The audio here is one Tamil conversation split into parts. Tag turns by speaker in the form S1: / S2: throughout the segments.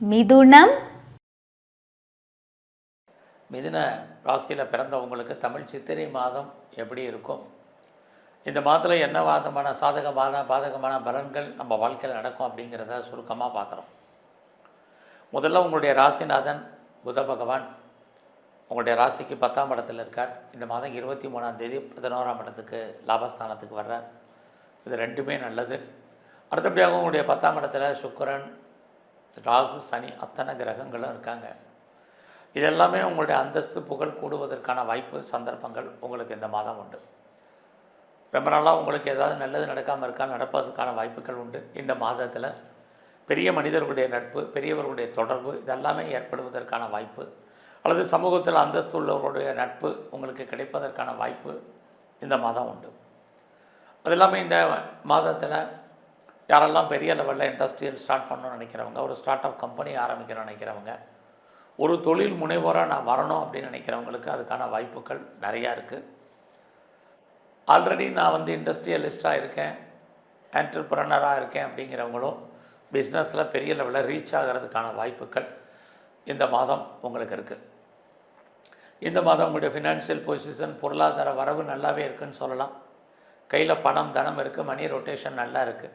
S1: மிதுனம்.
S2: மிதுன ராசியில் பிறந்தவங்களுக்கு தமிழ் சித்திரை மாதம் எப்படி இருக்கும்? இந்த மாதத்தில் என்ன வாதமான சாதகமான பாதகமான பலன்கள் நம்ம வாழ்க்கையில் நடக்கும் அப்படிங்கிறத சுருக்கமாக பார்க்குறோம். முதல்ல உங்களுடைய ராசிநாதன் புத பகவான். உங்களுடைய ராசிக்கு பத்தாம் இடத்துல இருக்கார். இந்த மாதம் இருபத்தி மூணாம் தேதி பதினோராம் இடத்துக்கு லாபஸ்தானத்துக்கு வர்றார். இது ரெண்டுமே நல்லது. அடுத்தபடியாக உங்களுடைய பத்தாம் இடத்துல சுக்கரன் ராகு சனி அத்தனை கிரகங்களும் இருக்காங்க. இதெல்லாமே உங்களுடைய அந்தஸ்து புகழ் கூடுவதற்கான வாய்ப்பு சந்தர்ப்பங்கள் உங்களுக்கு இந்த மாதம் உண்டு. ரொம்ப நாளாக உங்களுக்கு ஏதாவது நல்லது நடக்காமல் இருக்கா நடப்பதற்கான வாய்ப்புகள் உண்டு. இந்த மாதத்தில் பெரிய மனிதர்களுடைய நட்பு பெரியவர்களுடைய தொடர்பு இதெல்லாமே ஏற்படுவதற்கான வாய்ப்பு. அல்லது சமூகத்தில் அந்தஸ்து உள்ளவர்களுடைய நட்பு உங்களுக்கு கிடைப்பதற்கான வாய்ப்பு இந்த மாதம் உண்டு. அது இல்லாமல் இந்த மாதத்தில் யாரெல்லாம் பெரிய லெவலில் இண்டஸ்ட்ரியல் ஸ்டார்ட் பண்ணணும்னு நினைக்கிறவங்க ஒரு ஸ்டார்ட் அப் கம்பெனி ஆரம்பிக்கணும்னு நினைக்கிறவங்க ஒரு தொழில் முனைவோராக நான் வரணும் அப்படின்னு நினைக்கிறவங்களுக்கு அதுக்கான வாய்ப்புகள் நிறையா இருக்குது ஆல்ரெடி நான் வந்து இண்டஸ்ட்ரியலிஸ்ட்டாக இருக்கேன் என்டர்பிரனராக இருக்கேன் அப்படிங்கிறவங்களும் பிஸ்னஸில் பெரிய லெவலில் ரீச் ஆகிறதுக்கான வாய்ப்புகள் இந்த மாதம் உங்களுக்கு இருக்குது இந்த மாதம் உங்களுடைய ஃபினான்ஷியல் பொசிஷன் பொருளாதார வரவு நல்லாவே இருக்குன்னு சொல்லலாம். கையில் பணம் தனம் இருக்குது மணி ரொட்டேஷன் நல்லா இருக்குது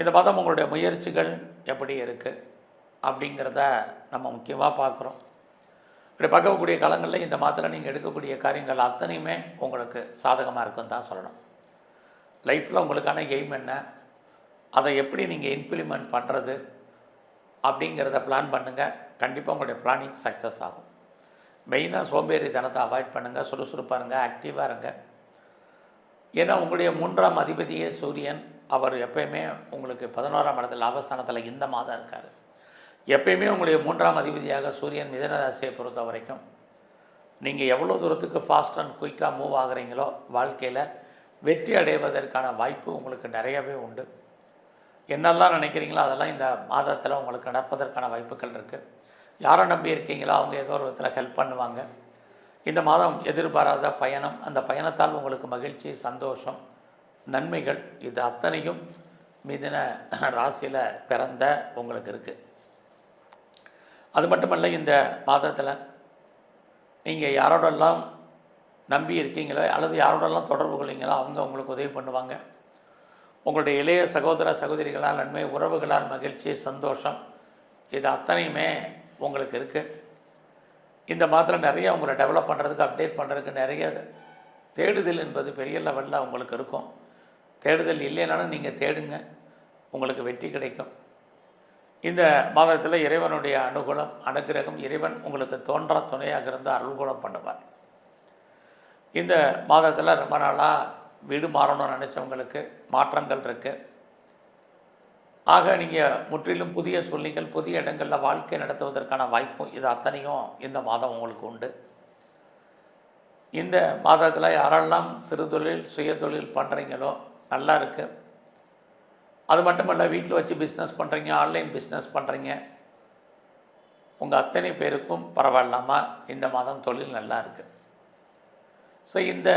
S2: இந்த மாதம் உங்களுடைய முயற்சிகள் எப்படி இருக்குது அப்படிங்கிறத நம்ம முக்கியமாக பார்க்குறோம். இப்படி பார்க்கக்கூடிய காலங்களில் இந்த மாதத்தில் நீங்கள் எடுக்கக்கூடிய காரியங்கள் அத்தனையுமே உங்களுக்கு சாதகமாக இருக்குன்னு தான் சொல்லணும். லைஃப்பில் உங்களுக்கான எய்ம் என்ன? அதை எப்படி நீங்கள் இம்ப்ளிமெண்ட் பண்ணுறது அப்படிங்கிறத பிளான் பண்ணுங்கள் கண்டிப்பாக உங்களுடைய பிளானிங் சக்ஸஸ் ஆகும். மெயினாக சோம்பேறித்தனத்தை அவாய்ட் பண்ணுங்கள் சுறுசுறுப்பாக இருங்க. ஆக்டிவாக இருங்க. ஏன்னா உங்களுடைய மூன்றாம் அதிபதியே சூரியன். அவர் எப்பயுமே உங்களுக்கு பதினோராம் இடத்துல லாபஸ்தானத்தில் இந்த மாதம் இருக்கார். எப்பயுமே உங்களுடைய மூன்றாம் அதிபதியாக சூரியன் மிதன ராசியை பொறுத்த வரைக்கும் நீங்கள் எவ்வளோ தூரத்துக்கு ஃபாஸ்ட் அண்ட் குயிக்காக மூவ் ஆகுறீங்களோ வாழ்க்கையில் வெற்றி அடைவதற்கான வாய்ப்பு உங்களுக்கு நிறையவே உண்டு. என்னெல்லாம் நினைக்கிறீங்களோ அதெல்லாம் இந்த மாதத்தில் உங்களுக்கு நடப்பதற்கான வாய்ப்புகள் இருக்குது யாரை நம்பி இருக்கீங்களோ அவங்க ஏதோ ஒரு விதத்தில் ஹெல்ப் பண்ணுவாங்க. இந்த மாதம் எதிர்பாராத பயணம் அந்த பயணத்தால் உங்களுக்கு மகிழ்ச்சி சந்தோஷம் நன்மைகள். இது அத்தனையும் மிதின ராசியில் பிறந்த உங்களுக்கு இருக்குது அது மட்டுமல்ல இந்த மாதத்தில் நீங்கள் யாரோடெல்லாம் நம்பி இருக்கீங்களோ அல்லது யாரோடெல்லாம் தொடர்பு கொள்ளீங்களோ அவங்க உங்களுக்கு உதவி பண்ணுவாங்க. உங்களுடைய இளைய சகோதர சகோதரிகளால் நன்மை உறவுகளால் மகிழ்ச்சி சந்தோஷம் இது அத்தனையுமே உங்களுக்கு இருக்குது இந்த மாதத்தில் நிறைய உங்களை டெவலப் பண்ணுறதுக்கு அப்டேட் பண்ணுறதுக்கு நிறைய தேடுதல் என்பது பெரிய லெவலில் உங்களுக்கு இருக்கும். தேடுதல் இல்லைனாலும் நீங்கள் தேடுங்க. உங்களுக்கு வெற்றி கிடைக்கும். இந்த மாதத்தில் இறைவனுடைய அனுகூலம் அனுகிரகம் இறைவன் உங்களுக்கு தோன்றா துணையாக இருந்து அருள்கூலம் பண்ணுவார். இந்த மாதத்தில் ரொம்ப நாளாக வீடு மாறணும்னு நினச்சவங்களுக்கு மாற்றங்கள் இருக்குது ஆக நீங்கள் முற்றிலும் புதிய சூழ்நிலைகள் புதிய இடங்களில் வாழ்க்கை நடத்துவதற்கான வாய்ப்பும் இது அத்தனையும் இந்த மாதம் உங்களுக்கு உண்டு. இந்த மாதத்தில் யாரெல்லாம் சிறு தொழில் சுயதொழில் பண்ணுறீங்களோ நல்லா இருக்குது அது மட்டுமல்ல வீட்டில் வச்சு பிஸ்னஸ் பண்ணுறீங்க ஆன்லைன் பிஸ்னஸ் பண்ணுறீங்க உங்கள் அத்தனை பேருக்கும் பரவாயில்லாமல் இந்த மாதம் தொழில் நல்லா இருக்குது ஸோ இந்த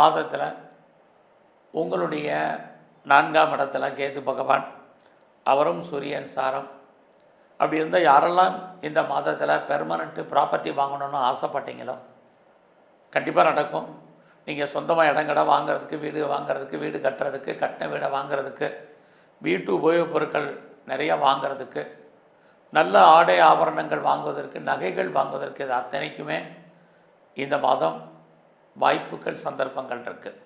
S2: மாதத்தில் உங்களுடைய நான்காம் இடத்துல கேது பகவான் அவரும் சூரியன் சாரம். அப்படி இருந்தால் யாரெல்லாம் இந்த மாதத்தில் பெர்மனண்ட்டு ப்ராப்பர்ட்டி வாங்கணும்னு ஆசைப்பட்டீங்களோ கண்டிப்பாக நடக்கும். நீங்கள் சொந்தமாக இடங்கடை வாங்குறதுக்கு வீடு வாங்குறதுக்கு வீடு கட்டுறதுக்கு கட்டின வீடை வாங்குறதுக்கு வீட்டு உபயோகப் பொருட்கள் நிறையா வாங்குறதுக்கு நல்ல ஆடை ஆபரணங்கள் வாங்குவதற்கு நகைகள் வாங்குவதற்கு இது அத்தனைக்குமே இந்த மாதம் வாய்ப்புகள் சந்தர்ப்பங்கள் இருக்குது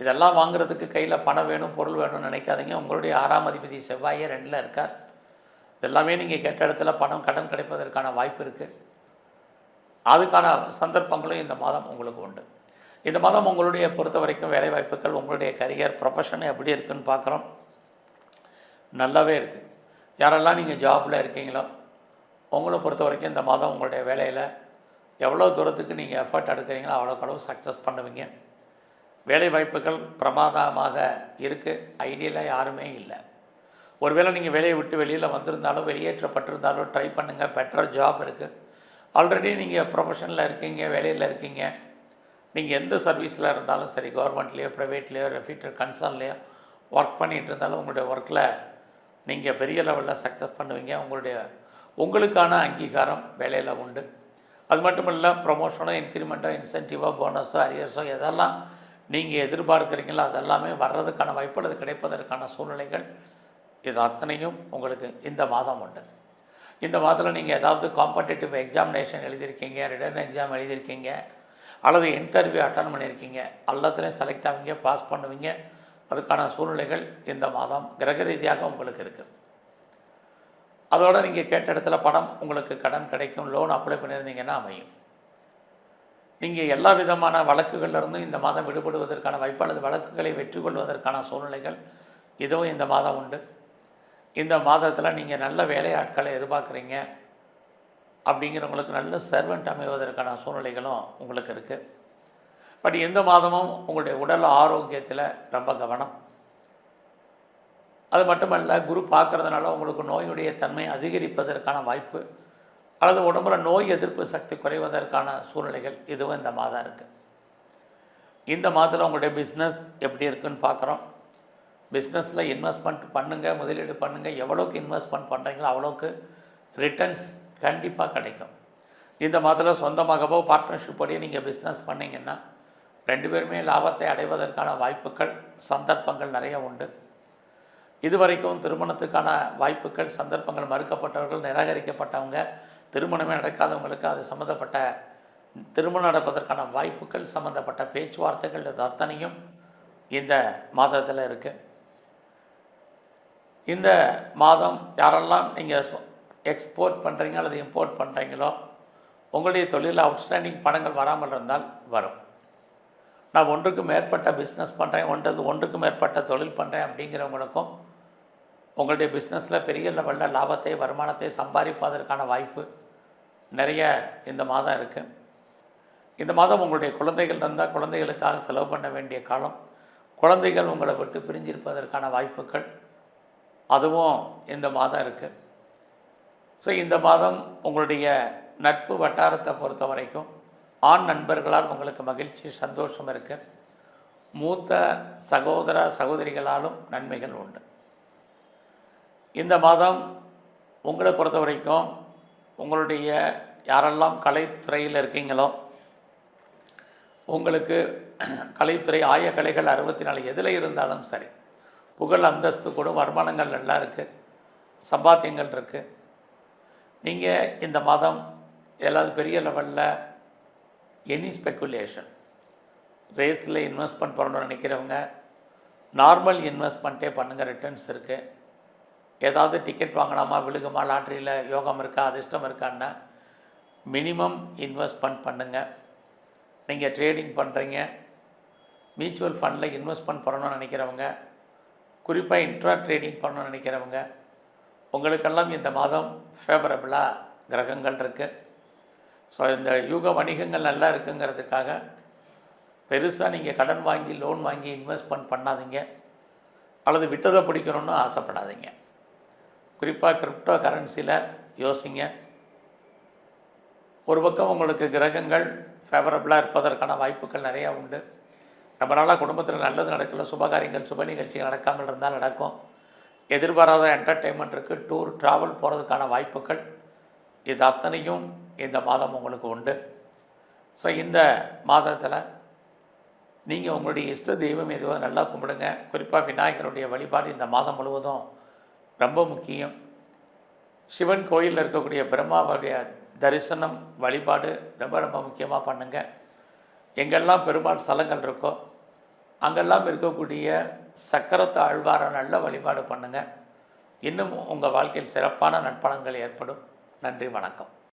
S2: இதெல்லாம் வாங்குறதுக்கு கையில் பணம் வேணும் பொருள் வேணும்னு நினைக்காதீங்க. உங்களுடைய ஆறாம் அதிபதி செவ்வாயே ரெண்டில் இருக்கார். இதெல்லாமே நீங்கள் கெட்ட இடத்துல பணம் கடன் கிடைப்பதற்கான வாய்ப்பு இருக்குது அதுக்கான சந்தர்ப்பங்களும் இந்த மாதம் உங்களுக்கு உண்டு. இந்த மாதம் உங்களுடைய பொறுத்த வரைக்கும் வேலைவாய்ப்புகள் உங்களுடைய கரியர் ப்ரொஃபஷன் எப்படி இருக்குன்னு பார்க்குறோம். நல்லாவே இருக்குது யாரெல்லாம் நீங்கள் ஜாபில் இருக்கீங்களோ உங்களை பொறுத்த வரைக்கும் இந்த மாதம் உங்களுடைய வேலையில் எவ்வளோ தூரத்துக்கு நீங்கள் எஃபர்ட் எடுக்கிறீங்களோ அவ்வளோக்கு அளவு சக்ஸஸ் பண்ணுவீங்க. வேலை வாய்ப்புகள் பிரமாதமாக இருக்குது ஐடியலாக யாருமே இல்லை. ஒருவேளை நீங்கள் வேலையை விட்டு வெளியில் வந்திருந்தாலும் வெளியேற்றப்பட்டிருந்தாலும் ட்ரை பண்ணுங்கள் பெட்டர் ஜாப் இருக்குது ஆல்ரெடி நீங்கள் ப்ரொஃபஷனில் இருக்கீங்க வேலையில் இருக்கீங்க. நீங்கள் எந்த சர்வீஸில் இருந்தாலும் சரி கவர்மெண்ட்லேயோ ப்ரைவேட்லேயோ ரெஃபீட்டர் கன்சர்ன்லேயோ ஒர்க் பண்ணிகிட்டு இருந்தாலும் உங்களுடைய ஒர்க்கில் நீங்கள் பெரிய லெவலில் சக்ஸஸ் பண்ணுவீங்க. உங்களுடைய உங்களுக்கான அங்கீகாரம் வேலையில் உண்டு. அது மட்டும் இல்லை ப்ரொமோஷனோ இன்க்ரிமெண்ட்டோ இன்சென்டிவோ போனஸோ அரியர்ஸோ எதெல்லாம் நீங்கள் எதிர்பார்க்குறீங்களோ அதெல்லாமே வர்றதுக்கான வாய்ப்பு அல்லது கிடைப்பதற்கான சூழ்நிலைகள் இது அத்தனையும் உங்களுக்கு இந்த மாதம் உண்டு. இந்த மாதத்தில் நீங்கள் ஏதாவது காம்படிட்டிவ் எக்ஸாமினேஷன் எழுதியிருக்கீங்க ரிட்டர்ன் எக்ஸாம் எழுதியிருக்கீங்க அல்லது இன்டர்வியூ அட்டன் பண்ணியிருக்கீங்க எல்லாத்துலேயும் செலக்ட் ஆவீங்க பாஸ் பண்ணுவீங்க அதுக்கான சூழ்நிலைகள் இந்த மாதம் கிரக ரீதியாக உங்களுக்கு இருக்குது அதோடு நீங்கள் கேட்ட இடத்துல பணம் உங்களுக்கு கடன் கிடைக்கும் லோன் அப்ளை பண்ணியிருந்தீங்கன்னா அமையும். நீங்கள் எல்லா விதமான வழக்குகளிலிருந்தும் இந்த மாதம் விடுபடுவதற்கான வாய்ப்பு அல்லது வழக்குகளை வெற்றி கொள்வதற்கான சூழ்நிலைகள் இதுவும் இந்த மாதம் உண்டு. இந்த மாதத்தில் நீங்கள் நல்ல வேலையாட்களை எதிர்பார்க்குறீங்க அப்படிங்கிறவங்களுக்கு நல்ல சர்வெண்ட் அமைவதற்கான சூழ்நிலைகளும் உங்களுக்கு இருக்குது பட் இந்த மாதமும் உங்களுடைய உடல் ஆரோக்கியத்தில் ரொம்ப கவனம். அது மட்டுமல்ல குரு பார்க்கறதுனால உங்களுக்கு நோயுடைய தன்மை அதிகரிப்பதற்கான வாய்ப்பு அல்லது உடம்புல நோய் எதிர்ப்பு சக்தி குறைவதற்கான சூழ்நிலைகள் இதுவும் இந்த மாதம் இருக்குது இந்த மாதத்தில் உங்களுடைய பிஸ்னஸ் எப்படி இருக்குன்னு பார்க்குறோம். பிஸ்னஸில் இன்வெஸ்ட்மெண்ட் பண்ணுங்கள் முதலீடு பண்ணுங்கள் எவ்வளோக்கு இன்வெஸ்ட்மெண்ட் பண்ணுறீங்களோ அவ்வளோக்கு ரிட்டர்ன்ஸ் கண்டிப்பாக கிடைக்கும். இந்த மாதத்தில் சொந்தமாகவோ பார்ட்னர்ஷிப் படி நீங்கள் பிஸ்னஸ் பண்ணிங்கன்னா ரெண்டு பேருமே லாபத்தை அடைவதற்கான வாய்ப்புகள் சந்தர்ப்பங்கள் நிறைய உண்டு. இதுவரைக்கும் திருமணத்துக்கான வாய்ப்புகள் சந்தர்ப்பங்கள் மறுக்கப்பட்டவர்கள் நிராகரிக்கப்பட்டவங்க திருமணமே நடக்காதவங்களுக்கு அது சம்மந்தப்பட்ட திருமணம் நடப்பதற்கான வாய்ப்புகள் சம்மந்தப்பட்ட பேச்சுவார்த்தைகள் இது அத்தனையும் இந்த மாதத்தில் இருக்குது இந்த மாதம் யாரெல்லாம் நீங்கள் எக்ஸ்போர்ட் பண்ணுறீங்க அல்லது இம்போர்ட் பண்ணுறீங்களோ உங்களுடைய தொழிலில் அவுட்ஸ்டாண்டிங் பணங்கள் வராமல் இருந்தால் வரும். நான் ஒன்றுக்கு மேற்பட்ட பிஸ்னஸ் பண்ணுறேன் ஒன்றது ஒன்றுக்கு மேற்பட்ட தொழில் பண்ணுறேன் அப்படிங்கிறவங்களுக்கும் உங்களுடைய பிஸ்னஸில் பெரிய லெவலில் லாபத்தை வருமானத்தை சம்பாதிப்பதற்கான வாய்ப்பு நிறைய இந்த மாதம் இருக்குது இந்த மாதம் உங்களுடைய குழந்தைகள் இருந்தால் குழந்தைகளுக்காக செலவு பண்ண வேண்டிய காலம் குழந்தைகள் உங்களை விட்டு பிரிஞ்சிருப்பதற்கான வாய்ப்புகள் அதுவும் இந்த மாதம் இருக்குது ஸோ இந்த மாதம் உங்களுடைய நட்பு வட்டாரத்தை பொறுத்த வரைக்கும் ஆண் நண்பர்களால் உங்களுக்கு மகிழ்ச்சி சந்தோஷம் இருக்குது மூத்த சகோதர சகோதரிகளாலும் நன்மைகள் உண்டு. இந்த மாதம் உங்களை பொறுத்த வரைக்கும் உங்களுடைய யாரெல்லாம் கலைத்துறையில் இருக்கீங்களோ உங்களுக்கு கலைத்துறை ஆய கலைகள் அறுபத்தி நாலு எதில் இருந்தாலும் சரி புகழ் அந்தஸ்து கூட வருமானங்கள் நல்லா இருக்குது சம்பாத்தியங்கள் இருக்குது நீங்கள் இந்த மாதம் எல்லாவது பெரிய லெவலில் எனி ஸ்பெக்குலேஷன் ரேஸில் இன்வெஸ்ட்மெண்ட் பண்ணணும்னு நினைக்கிறவங்க நார்மல் இன்வெஸ்ட்மெண்ட்டே பண்ணுங்கள் ரிட்டர்ன்ஸ் இருக்குது ஏதாவது டிக்கெட் வாங்கலாமா விழுகுமா லாட்ரியில் யோகம் இருக்கா அதிர்ஷ்டம் இருக்கான்னா மினிமம் இன்வெஸ்ட்மெண்ட் பண்ணுங்கள் நீங்கள் ட்ரேடிங் பண்ணுறீங்க மியூச்சுவல் ஃபண்டில் இன்வெஸ்ட்மெண்ட் பண்ணணும்னு நினைக்கிறவங்க குறிப்பாக இன்ட்ரா ட்ரேடிங் பண்ணணும்னு நினைக்கிறவங்க உங்களுக்கெல்லாம் இந்த மாதம் ஃபேவரபிளாக கிரகங்கள் இருக்குது ஸோ இந்த யூக வணிகங்கள் நல்லா இருக்குங்கிறதுக்காக பெருசாக நீங்கள் கடன் வாங்கி லோன் வாங்கி இன்வெஸ்ட்மெண்ட் பண்ணாதீங்க. அல்லது விட்டதை பிடிக்கணும்னு ஆசைப்படாதீங்க. குறிப்பாக கிரிப்டோ கரன்சியில் யோசிங்க. ஒரு பக்கம் உங்களுக்கு கிரகங்கள் ஃபேவரபிளாக இருப்பதற்கான வாய்ப்புகள் நிறையா உண்டு. ரொம்ப நாளாக குடும்பத்தில் நல்லது நடக்கல சுபகாரியங்கள் சுப நிகழ்ச்சிகள் நடக்காமல் இருந்தால் நடக்கும். எதிர்பாராத என்டர்டெயின்மெண்ட் இருக்குது டூர் ட்ராவல் போகிறதுக்கான வாய்ப்புகள் இது அத்தனையும் இந்த மாதம் உங்களுக்கு உண்டு. ஸோ இந்த மாதத்தில் நீங்கள் உங்களுடைய இஷ்ட தெய்வம் எதுவும் நல்லா கும்பிடுங்க. குறிப்பாக விநாயகருடைய வழிபாடு இந்த மாதம் முழுவதும் ரொம்ப முக்கியம். சிவன் கோயிலில் இருக்கக்கூடிய பிரம்மாவுடைய தரிசனம் வழிபாடு ரொம்ப ரொம்ப முக்கியமாக பண்ணுங்கள் எங்கெல்லாம் பெருமாள் ஸ்தலங்கள் இருக்கோ அங்கெல்லாம் இருக்கக்கூடிய சக்கரத்து ஆழ்வார நல்ல வழிபாடு பண்ணுங்கள் இன்னும் உங்கள் வாழ்க்கையில் சிறப்பான நற்பலன்கள் ஏற்படும். நன்றி வணக்கம்.